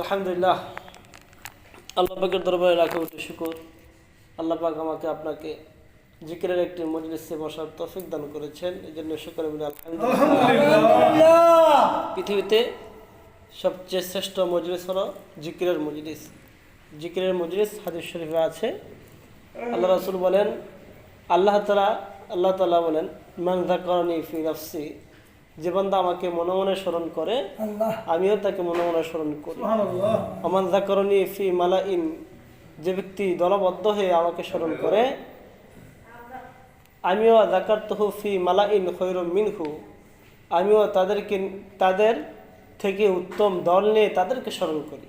আলহামদুলিল্লাহ। আল্লাহ পাকের দরবারে রাখা উঠে শুকর। আল্লাহ পাক আমাকে আপনাকে জিকিরের একটি মজলিসে বসার তফিক দান করেছেন। এই জন্য বলে আলহামদুলিল্লাহ। পৃথিবীতে সবচেয়ে শ্রেষ্ঠ মজলিস হলো জিকিরের মজলিস। জিকিরের মজলিস হাদিস শরীফে আছে। আল্লাহ রাসুল বলেন আল্লাহ তালা আল্লাহ তালা বলেন মান যাকারানি ফি নাফসি যে বান্দা আমাকে মনে মনে স্মরণ করে আমিও তাকে মনে মনে স্মরণ করি। আমার জাকরণী ফি মালাইন যে ব্যক্তি দলবদ্ধ হয়ে আমাকে স্মরণ করে আমিও জাকার তহু ফি মালাইন খৈর মিনহু আমিও তাদেরকে তাদের থেকে উত্তম দল নিয়ে তাদেরকে স্মরণ করি।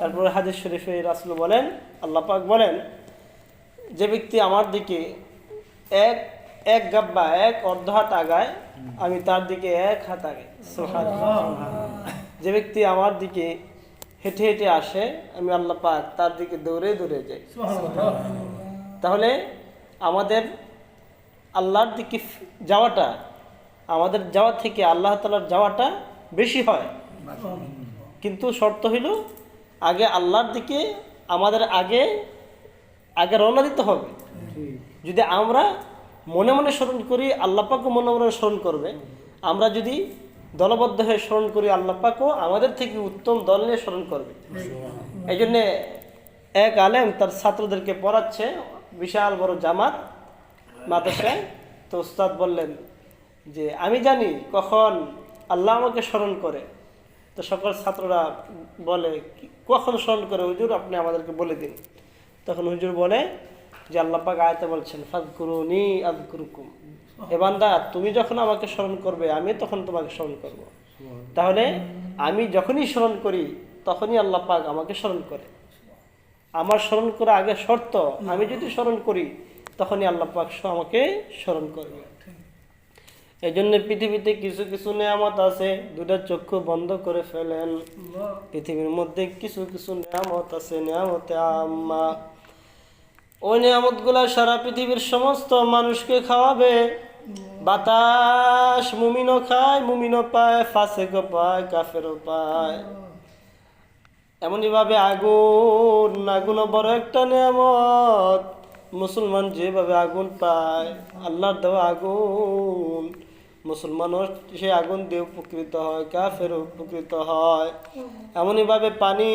তারপরে হাদিস শরীফে রাসুল বলেন আল্লাহ পাক বলেন যে ব্যক্তি আমার দিকে এক এক গাব্বা এক অর্ধ হাত আগায় আমি তার দিকে এক হাত আগে যে ব্যক্তি আমার দিকে হেঁটে হেঁটে আসে আমি আল্লাহ পাক তার দিকে দৌড়ে দৌড়ে যাই। তাহলে আমাদের আল্লাহর দিকে যাওয়াটা আমাদের যাওয়া থেকে আল্লাহ তালার যাওয়াটা বেশি হয়। কিন্তু শর্ত হইল আগে আল্লাহর দিকে আমাদের আগে আগে রওনা দিতে হবে। যদি আমরা মনে মনে স্মরণ করি আল্লাহ পাকও মনে মনে স্মরণ করবে। আমরা যদি দলবদ্ধ হয়ে স্মরণ করি আল্লাহ পাকও আমাদের থেকে উত্তম দল নিয়ে স্মরণ করবে। এই জন্যে এক আলেম তার ছাত্রদেরকে পড়াচ্ছে বিশাল বড় জামাত মাদ্রাসায়। তো উস্তাদ বললেন যে আমি জানি কখন আল্লাহ আমাকে স্মরণ করে। তো সকল ছাত্ররা বলে কখন স্মরণ করে হুজুর? আপনি আমাদেরকে বলে দিন। তখন হুজুর বলে যে আল্লাহ পাক আয়তে বলছেন ফাদকুরুনি আদকুরুকুম বান্দা তুমি যখন আমাকে স্মরণ করবে আমি তখন তোমাকে স্মরণ করব। তাহলে আমি যখনই স্মরণ করি তখনই আল্লাহ পাক আমাকে স্মরণ করে। আমার স্মরণ করা আগে শর্ত আমি যদি স্মরণ করি তখনই আল্লাহ পাক আমাকে স্মরণ করবে। এই জন্য পৃথিবীতে কিছু কিছু নিয়ামত আছে দুটা চক্ষু বন্ধ করে ফেলেন। পৃথিবীর মধ্যে কিছু কিছু নিয়ামত আছে নিয়ামতে আম্মা ওই নিয়ামতগুলা সারা পৃথিবীর সমস্ত মানুষকে খাওয়াবে। বাতাস মুমিনও খায় মুমিনও পায় ফাসেকও পায় কাফেরও পায়। এমনইভাবে আগুন আগুনও বড় একটা নিয়ামত। মুসলমান যেভাবে আগুন পায় আল্লাহর দেওয়া আগুন। মুসলমানও সে আগুন দিয়ে উপকৃত হয় কাফের উপকৃত হয়। এমনইভাবে পানি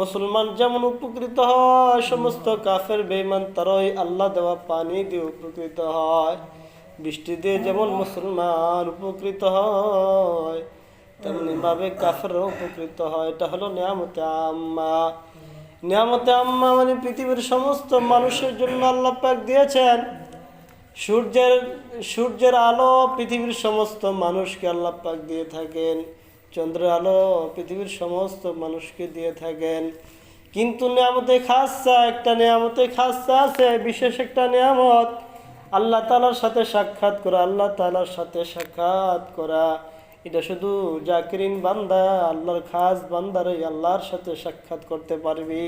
মুসলমান যেমন উপকৃত হয়, সমস্ত কাফের বেমান তারাই আল্লাহ দেওয়া পানি দিয়ে উপকৃত হয়। বৃষ্টি দিয়ে যেমন মুসলমান উপকৃত হয়, তেমনি ভাবে কাফেরও উপকৃত হয়। এটা হলো নিয়ামতে আম্মা। নিয়ামতে আম্মা মানে পৃথিবীর সমস্ত মানুষের জন্য আল্লাহ পাক দিয়েছেন। সূর্যের সূর্যের আলো পৃথিবীর সমস্ত মানুষকে আল্লাহ পাক দিয়ে থাকেন। চন্দ্রের আলো পৃথিবীর সমস্ত মানুষকে দিয়ে থাকেন। কিন্তু নিয়ামতে খাসা একটা নিয়ামতে খাসা আছে বিশেষ একটা নিয়ামত। আল্লাহ তালার সাথে সাক্ষাৎ করা আল্লাহ তালার সাথে সাক্ষাৎ করা। এটা শুধু জাকিরিন বান্দা আল্লাহর খাস বান্দারে আল্লাহর সাথে সাক্ষাৎ করতে পারবি।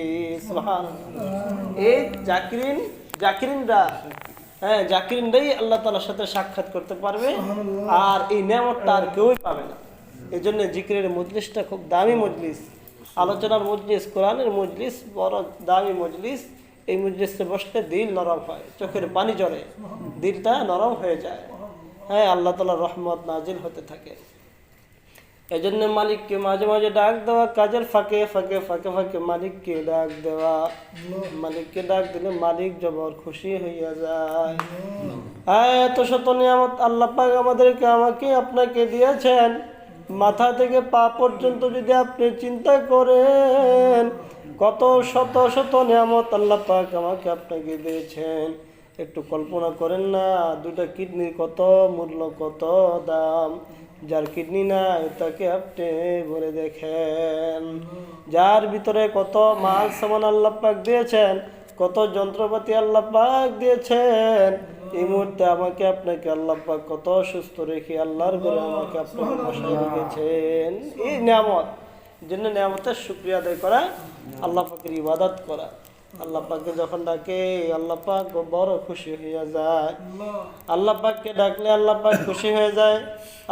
এই জাকিরিন জাকিরিনরা হ্যাঁ জাকিরিনরাই আল্লাহ তালার সাথে সাক্ষাৎ করতে পারবে। আর এই নিয়ামতটা আর কেউই পাবে না। এই জন্য জিকিরের মজলিসটা খুব দামি মজলিস। আলোচনার মজলিস, কোরআনের মজলিস বড় দামি মজলিস। এই মজলিসে বসলে দিল নরম হয়, চোখের পানি জড়ে দিলটা নরম হয়ে যায়। হ্যাঁ আল্লাহ তালার রহমত নাজিল হতে থাকে। এই জন্য মালিককে মাঝে মাঝে ডাক দেওয়া, কাজের ফাঁকে ফাঁকে ফাঁকে ফাঁকে মালিককে ডাক দেওয়া। মালিককে ডাক দিলে মালিক জবর খুশি হইয়া যায়। হ্যাঁ এত শত নিয়ামত আল্লাহ পাক আমাদেরকে, আমাকে আপনাকে দিয়েছেন। মাথা থেকে পা পর্যন্ত যদি আপনি চিন্তা করেন, কত শত শত নিয়ামত আল্লাহ পাক আমাকে আপনাকে দিয়েছেন। একটু কল্পনা করেন না দুটা কিডনির কত, মূল্য কত, দাম? যার কিডনি নাই, তাকে আপনি ভরে দেখেন। যার ভিতরে কত মাল সামান আল্লাহ পাক দিয়েছেন কত যন্ত্রপাতি আল্লাহ পাক দিয়েছেন। এই মুহূর্তে আমাকে আপনাকে আল্লাহ পাক কত সুস্থ রেখে আল্লাহর করে আমাকে আপনাকে বসায় রেখেছেন। এই নিয়ামত জন্য নিয়ামতের শুক্রিয়া আদায় করা আল্লাহ পাকের ইবাদত করা। আল্লাহ পাককে যখন ডাকে আল্লাহ পাক বড় খুশি হইয়া যায়। আল্লাহ পাককে ডাকলে আল্লাহ পাক খুশি হয়ে যায়।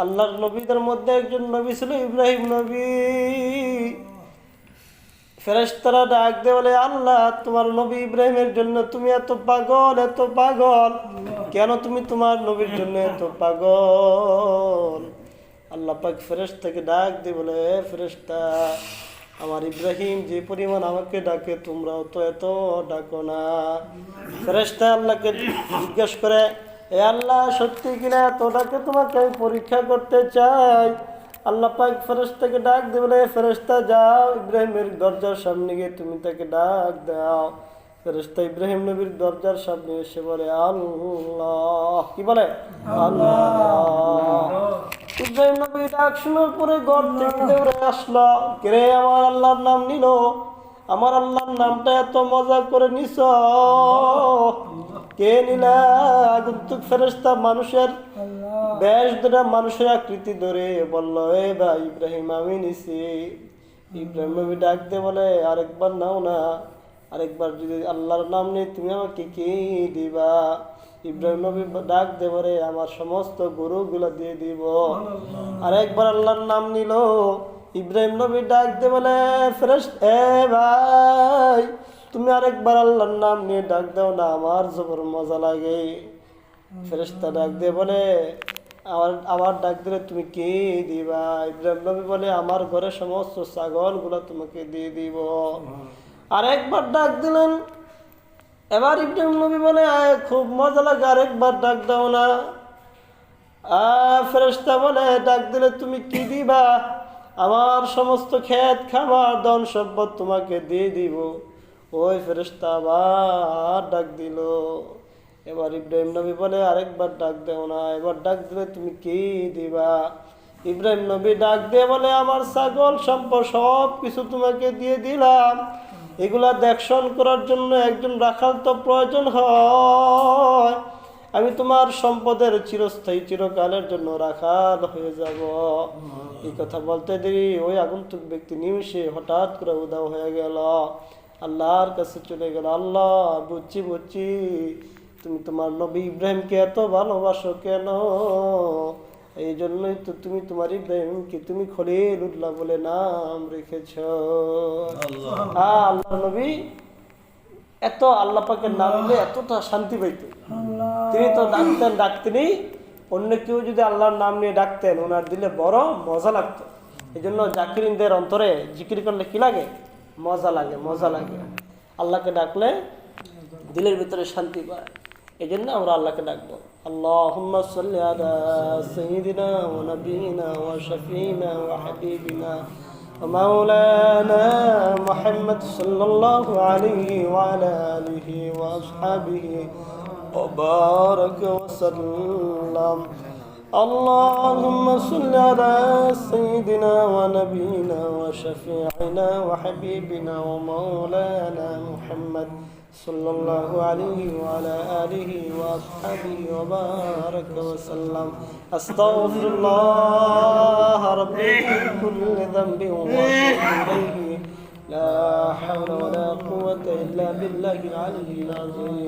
আল্লাহর নবীদের মধ্যে একজন নবী ছিল ইব্রাহিম নবী। ফেরেশতারা ডাক দে বলে, আল্লাহ, তোমার নবী ইব্রাহিমের জন্য তুমি এত পাগল এত পাগল। কেন তুমি তোমার নবীর জন্য এত পাগল? আল্লাহ পাক ফেরেশতাকে ডাক দে বলে ফেরেশতা, আমার ইব্রাহিম যে পরিমাণ আমাকে ডাকে, তোমরাও তো এত ডাকো না। ফেরেশতা আল্লাহকে জিজ্ঞেস করে, এ আল্লাহ, সত্যি কিনা এত ডাকে? তোমাকে আমি পরীক্ষা করতে চাই। আল্লাহ পাক ফেরেশতাকে ডাক দেবে বলে ফেরেশতা যাও ইব্রাহিমের দরজার সামনে গিয়ে তুমি তাকে ডাক দাও। ফেরেশতা ইব্রাহিম নবীর দরজার সামনে এসে বলে আল্লাহ। কি বলে? আল্লাহ। ইব্রাহিম নবী ডাক শোনার পরে থেকে দৌড়ে আসলো। কে আমার আল্লাহর নাম নিল? আমার আল্লাহর নামটা এত মজা করে নিছ? কে নিলা আগন্তুক ফেরেশতা মানুষের? বেশ ধরে মানুষের আকৃতি ধরে বলল এ ভাই ইব্রাহিম আমি নিছি। ইব্রাহিম নবী ডাক দে বলে আরেকবার নাও না আরেকবার যদি আল্লাহর নাম নেই তুমি আমাকে কি দিবা? ইব্রাহিম নবী ডাক দে বলে আমার সমস্ত গরুগুলো দিয়ে দিব। আরেকবার আল্লাহর নাম নিল। ইব্রাহিম নবী ডাক দে বলে ফ্রেশ এ ভাই তুমি আরেকবার আল্লাহর নাম নিয়ে ডাক দাও না আমার জবর মজা লাগে। ফেরেশতা ডাক দিয়ে বলে আমার আবার ডাক দিলে তুমি কি দিবা? ইব্রাহিম নবী বলে আমার ঘরে সমস্ত ছাগলগুলো তোমাকে দিয়ে দিব। আরেকবার ডাক দিলেন। এবার ইব্রাহিম নবী বলে খুব মজা লাগে আরেকবার ডাক দাও না। ফেরেস্তা বলে ডাক দিলে তুমি কি দিবা? আমার সমস্ত ক্ষেত খামার ধন সম্পদ তোমাকে দিয়ে দিব। ওই ফেরেস্তা আবার ডাক দিল। এবার ইব্রাহিম নবী বলে, আরেকবার ডাক দেও না, এবার ডাক দিলে তুমি কি দিবা? ইব্রাহিম নবী ডাক দিয়ে বলে, আমার ছাগল সম্পদ সব কিছু তোমাকে দিয়ে দিলাম। এগুলা দেখশন করার জন্য একজন রাখাল তো প্রয়োজন হয়। আমি তোমার সম্পদের চিরস্থায়ী, চিরকালের জন্য রাখাল হয়ে যাব। এই কথা বলতে দেরি, ওই আগন্তুক ব্যক্তি নিমিষে হঠাৎ করে উদাও হয়ে গেল। আল্লাহর কাছে চলে গেল আল্লাহ বুঝছি বুঝছি। তুমি তোমার নবী ইব্রাহিমকে এত ভালোবাসো কেন? এই জন্যই তো তুমি তোমার ইব্রাহিমকে তুমি খলিল উল্লাহ বলে নাম রেখেছ। আল্লাহ। নবী এত আল্লাহ পাকের নাম নিলে এতটা শান্তি পাইত। তিনি তো ডাকতেন ডাকতেনই অন্য কেউ যদি আল্লাহর নাম নিয়ে ডাকতেন ওনার দিলে বড় মজা লাগতো। এই জন্য জাকিরিনদের অন্তরে জিকির করলে কি লাগে? মজা লাগে মজা লাগে আল্লাহকে ডাকলে দিলের ভিতরে শান্তি পায় এই জন্য আমরা আল্লাহকে ডাকবো اللهم صل على سيدنا ونبينا وشفينا وحبيبنا ومولانا محمد صلى الله عليه وعلى آله وأصحابه وبارك وسلم اللهم صل على سيدنا ونبينا وشفيعنا وحبيبنا ومولانا محمد صلى الله عليه وعلى آله وأصحابه وبارك وسلم. أستغفر الله ربي من كل ذنب وأتوب إليه. لا حول ولا قوة إلا بالله العلي العظيم.